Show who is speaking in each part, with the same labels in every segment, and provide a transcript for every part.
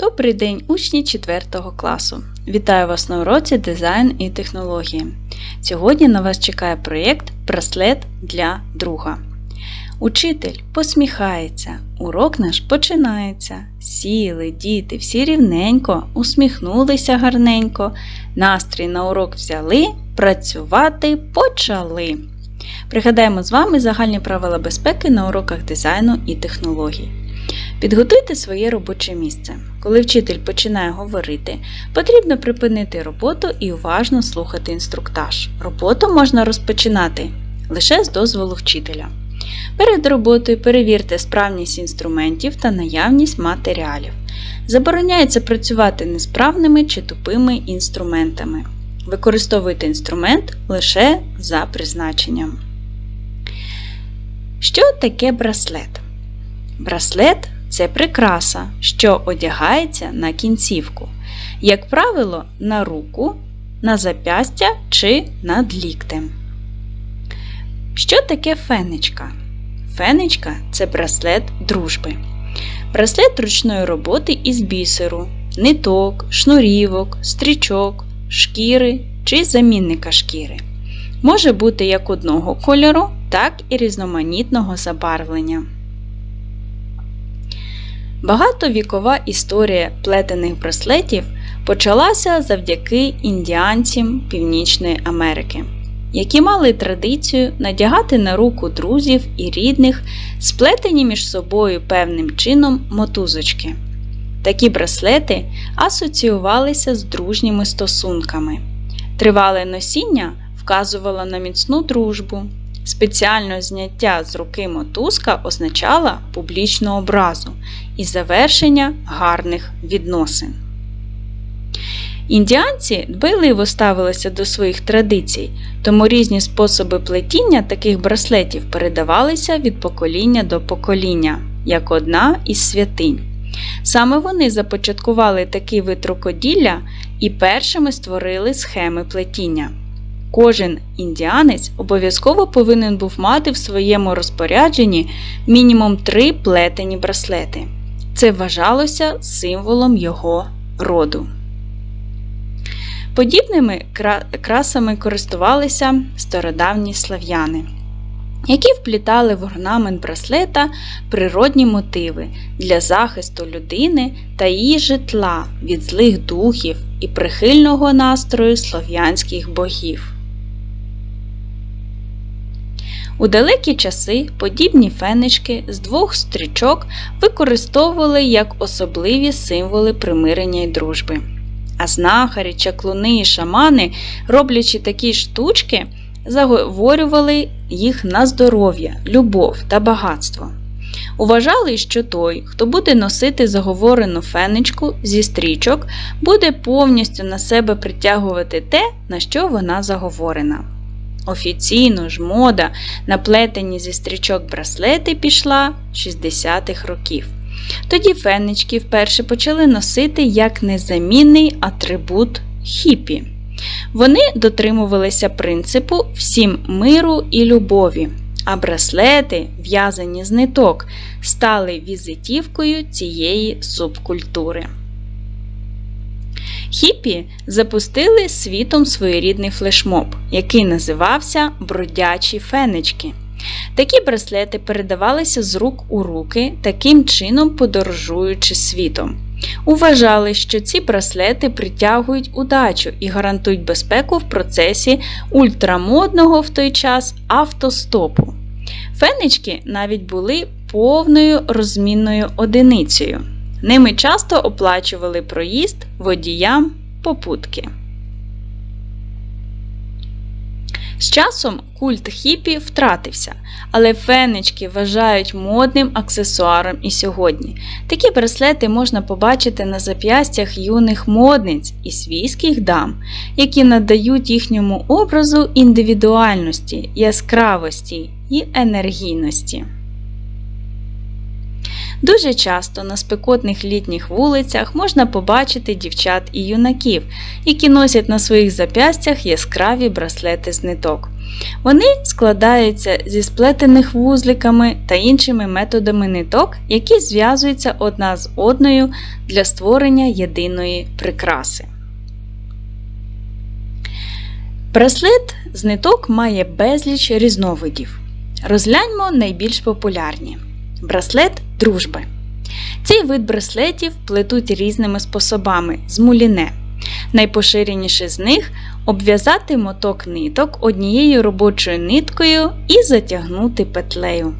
Speaker 1: Добрий день, учні 4 класу! Вітаю вас на уроці дизайн і технології. Сьогодні на вас чекає проєкт Браслет для друга. Учитель посміхається, урок наш починається. Сіли, діти, всі рівненько, усміхнулися гарненько, настрій на урок взяли, працювати почали. Пригадаємо з вами загальні правила безпеки на уроках дизайну і технологій. Підготуйте своє робоче місце. Коли вчитель починає говорити, потрібно припинити роботу і уважно слухати інструктаж. Роботу можна розпочинати лише з дозволу вчителя. Перед роботою перевірте справність інструментів та наявність матеріалів. Забороняється працювати несправними чи тупими інструментами. Використовуйте інструмент лише за призначенням. Що таке браслет? Браслет це прикраса, що одягається на кінцівку, як правило, на руку, на запястя чи над ліктем. Що таке фенечка? Фенечка це браслет дружби. Браслет ручної роботи із бісеру, ниток, шнурівок, стрічок, шкіри чи замінника шкіри. Може бути як одного кольору, так і різноманітного забарвлення. Багатовікова історія плетених браслетів почалася завдяки індіанцям Північної Америки, які мали традицію надягати на руку друзів і рідних, сплетені між собою певним чином мотузочки. Такі браслети асоціювалися з дружніми стосунками. Тривале носіння вказувало на міцну дружбу. Спеціальне зняття з руки мотузка означало публічну образу і завершення гарних відносин. Індіанці дбайливо ставилися до своїх традицій, тому різні способи плетіння таких браслетів передавалися від покоління до покоління, як одна із святинь. Саме вони започаткували такий вид рукоділля і першими створили схеми плетіння. Кожен індіанець обов'язково повинен був мати в своєму розпорядженні мінімум три плетені браслети. Це вважалося символом його роду. Подібними красами користувалися стародавні слав'яни, які вплітали в орнамент браслета природні мотиви для захисту людини та її житла від злих духів і прихильного настрою слов'янських богів. У далекі часи подібні фенечки з двох стрічок використовували як особливі символи примирення й дружби. А знахарі, чаклуни і шамани, роблячи такі штучки, заговорювали їх на здоров'я, любов та багатство. Уважали, що той, хто буде носити заговорену фенечку зі стрічок, буде повністю на себе притягувати те, на що вона заговорена. Офіційно ж мода на плетені зі стрічок браслети пішла 60-х років. Тоді фенечки вперше почали носити як незамінний атрибут хіпі. Вони дотримувалися принципу всім миру і любові, а браслети, в'язані з ниток, стали візитівкою цієї субкультури. Хіпі запустили світом своєрідний флешмоб, який називався Бродячі фенечки. Такі браслети передавалися з рук у руки, таким чином подорожуючи світом. Уважали, що ці браслети притягують удачу і гарантують безпеку в процесі ультрамодного в той час автостопу. Фенечки навіть були повною розмінною одиницею. Ними часто оплачували проїзд водіям попутки. З часом культ хіпі втратився, але фенечки вважають модним аксесуаром і сьогодні. Такі браслети можна побачити на зап'ястях юних модниць і свійських дам, які надають їхньому образу індивідуальності, яскравості і енергійності. Дуже часто на спекотних літніх вулицях можна побачити дівчат і юнаків, які носять на своїх зап'ястях яскраві браслети з ниток. Вони складаються зі сплетених вузликами та іншими методами ниток, які зв'язуються одна з одною для створення єдиної прикраси. Браслет з ниток має безліч різновидів. Розгляньмо найбільш популярні. Браслет дружби. Цей вид браслетів плетуть різними способами з муліне. Найпоширеніше з них обв'язати моток ниток однією робочою ниткою і затягнути петлею.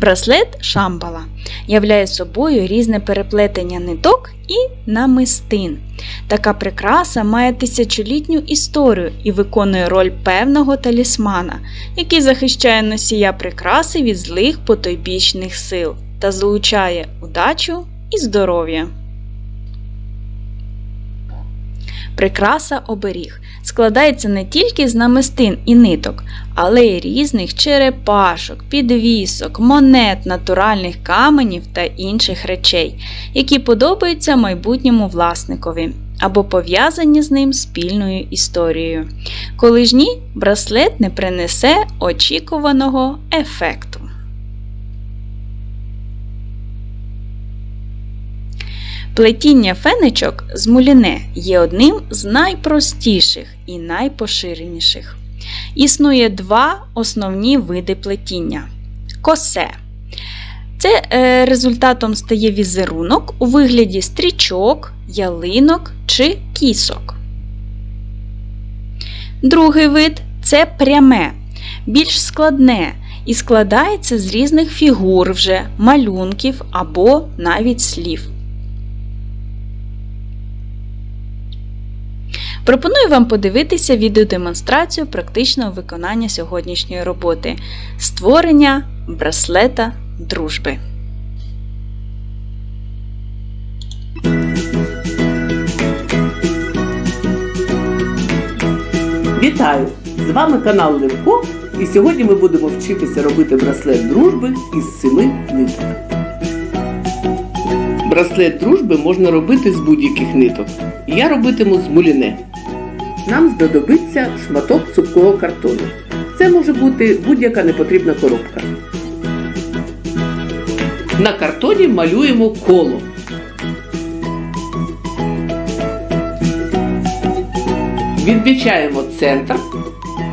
Speaker 1: Браслет шамбала являє собою різне переплетення ниток і намистин. Така прикраса має тисячолітню історію і виконує роль певного талісмана, який захищає носія прикраси від злих потойбічних сил та залучає удачу і здоров'я. Прикраса оберіг складається не тільки з намистин і ниток, але й різних черепашок, підвісок, монет, натуральних каменів та інших речей, які подобаються майбутньому власникові або пов'язані з ним спільною історією. Коли ж ні, браслет не принесе очікуваного ефекту. Плетіння фенечок з муліне є одним з найпростіших і найпоширеніших. Існує два основні види плетіння. Косе. Це е, результатом стає візерунок у вигляді стрічок, ялинок чи кісок. Другий вид це пряме, більш складне і складається з різних фігур вже, малюнків або навіть слів. Пропоную вам подивитися відеодемонстрацію практичного виконання сьогоднішньої роботи створення браслета дружби.
Speaker 2: Вітаю! З вами канал Левко і сьогодні ми будемо вчитися робити браслет дружби із семи ниток. Браслет дружби можна робити з будь-яких ниток. Я робитиму з муліне. Нам знадобиться шматок цупкого картону. Це може бути будь-яка непотрібна коробка. На картоні малюємо коло. Відмічаємо центр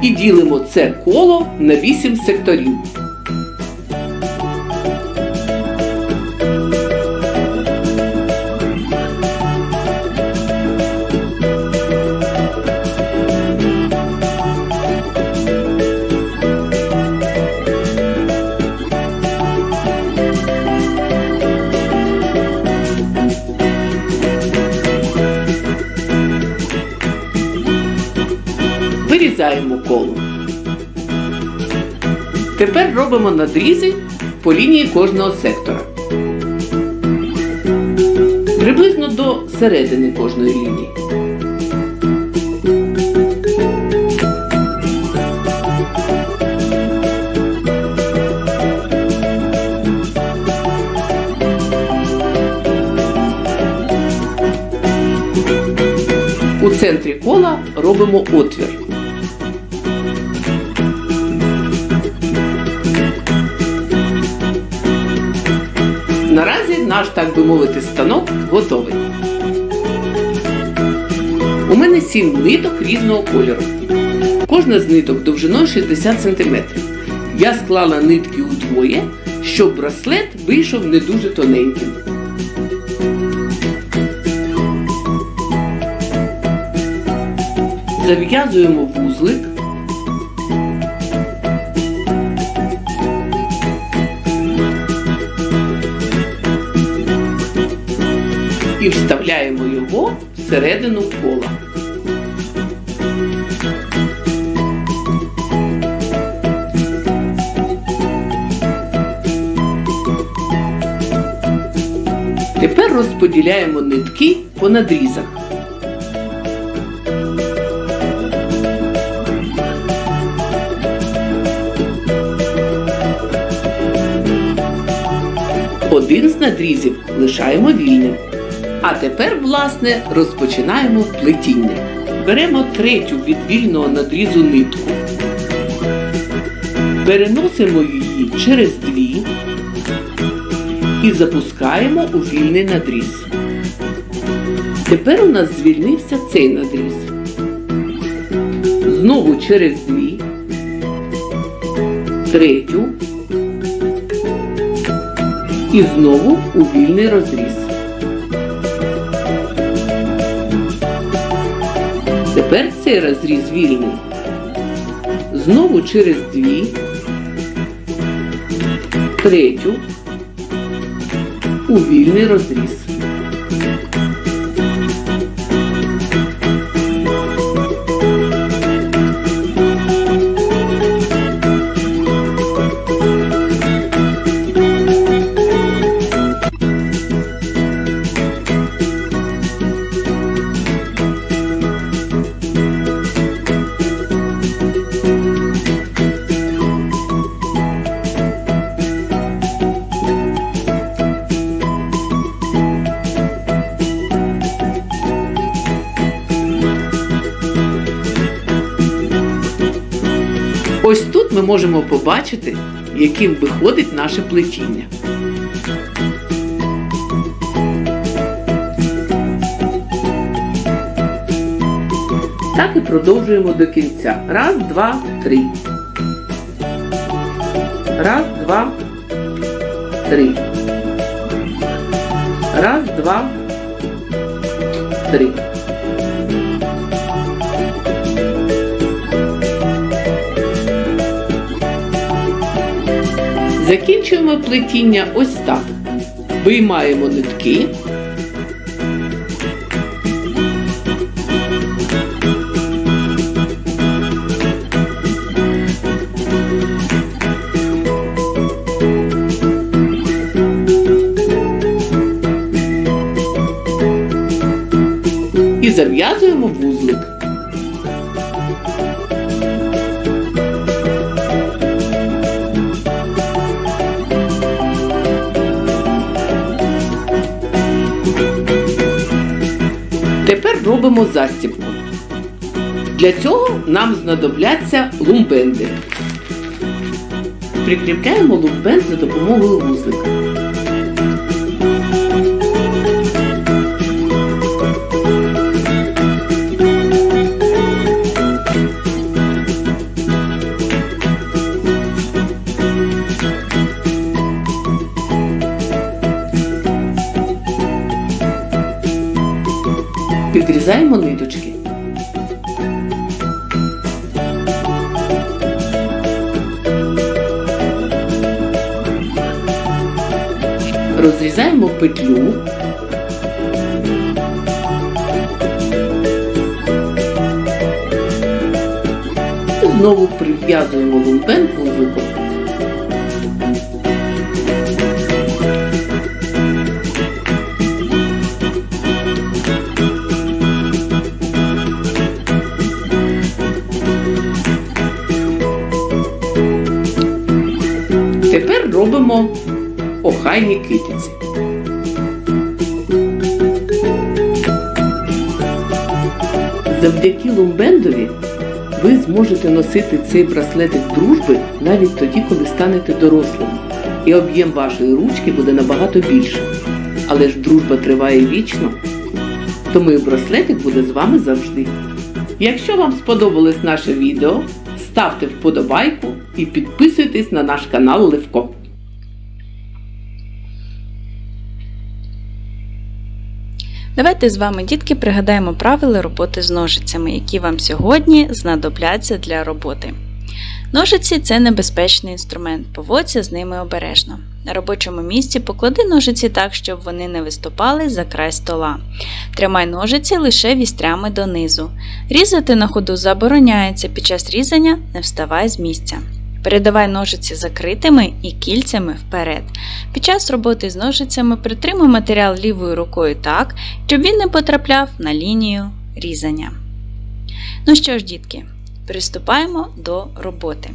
Speaker 2: і ділимо це коло на 8 секторів. Вирізаємо коло. Тепер робимо надрізи по лінії кожного сектора. Приблизно до середини кожної лінії. У центрі кола робимо отвір. Наш, так би мовити, станок готовий. У мене сім ниток різного кольору. Кожна з ниток довжиною 60 см. Я склала нитки удвоє, щоб браслет вийшов не дуже тоненьким. Зав'язуємо вузлик. Його всередину кола. Тепер розподіляємо нитки по надрізах. Один з надрізів лишаємо вільним. А тепер, власне, розпочинаємо плетіння. Беремо третю від вільного надрізу нитку, переносимо її через дві і запускаємо у вільний надріз. Тепер у нас звільнився цей надріз. Знову через дві, третю і знову у вільний розріз. Тепер цей розріз вільний. Знову через дві, третю у вільний розріз. Ми можемо побачити, яким виходить наше плетіння. Так і продовжуємо до кінця. Раз, два, три. Раз, два, три. Раз, два, три. Закінчуємо плетіння ось так. Виймаємо нитки. І зав'язуємо вузлик. Тепер застібку. Для цього нам знадобляться лумбенди. Прикріпляємо лумбенд за допомогою вузлика. Розрізаємо петлю. Знову прив'язуємо лумпен вузликом. Тепер робимо охайні китиці. Завдяки лумбендові ви зможете носити цей браслетик дружби навіть тоді, коли станете дорослим. І об'єм вашої ручки буде набагато більшим. Але ж дружба триває вічно, тому і браслетик буде з вами завжди. Якщо вам сподобалось наше відео, ставте вподобайку і підписуйтесь на наш канал Левко.
Speaker 1: Давайте з вами, дітки, пригадаємо правила роботи з ножицями, які вам сьогодні знадобляться для роботи. Ножиці це небезпечний інструмент, поводься з ними обережно. На робочому місці поклади ножиці так, щоб вони не виступали за край стола. Тримай ножиці лише вістрями донизу. Різати на ходу забороняється, під час різання не вставай з місця. Передавай ножиці закритими і кільцями вперед. Під час роботи з ножицями притримуй матеріал лівою рукою так, щоб він не потрапляв на лінію різання. Ну що ж, дітки, приступаємо до роботи.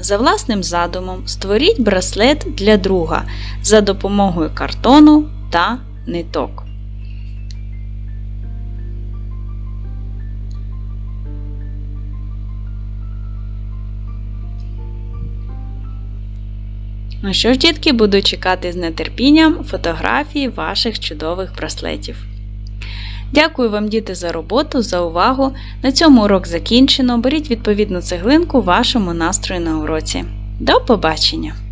Speaker 1: За власним задумом створіть браслет для друга за допомогою картону та ниток. Ну що ж, дітки, буду чекати з нетерпінням фотографії ваших чудових браслетів. Дякую вам, діти, за роботу, за увагу. На цьому урок закінчено. Беріть відповідну цеглинку вашому настрою на уроці. До побачення!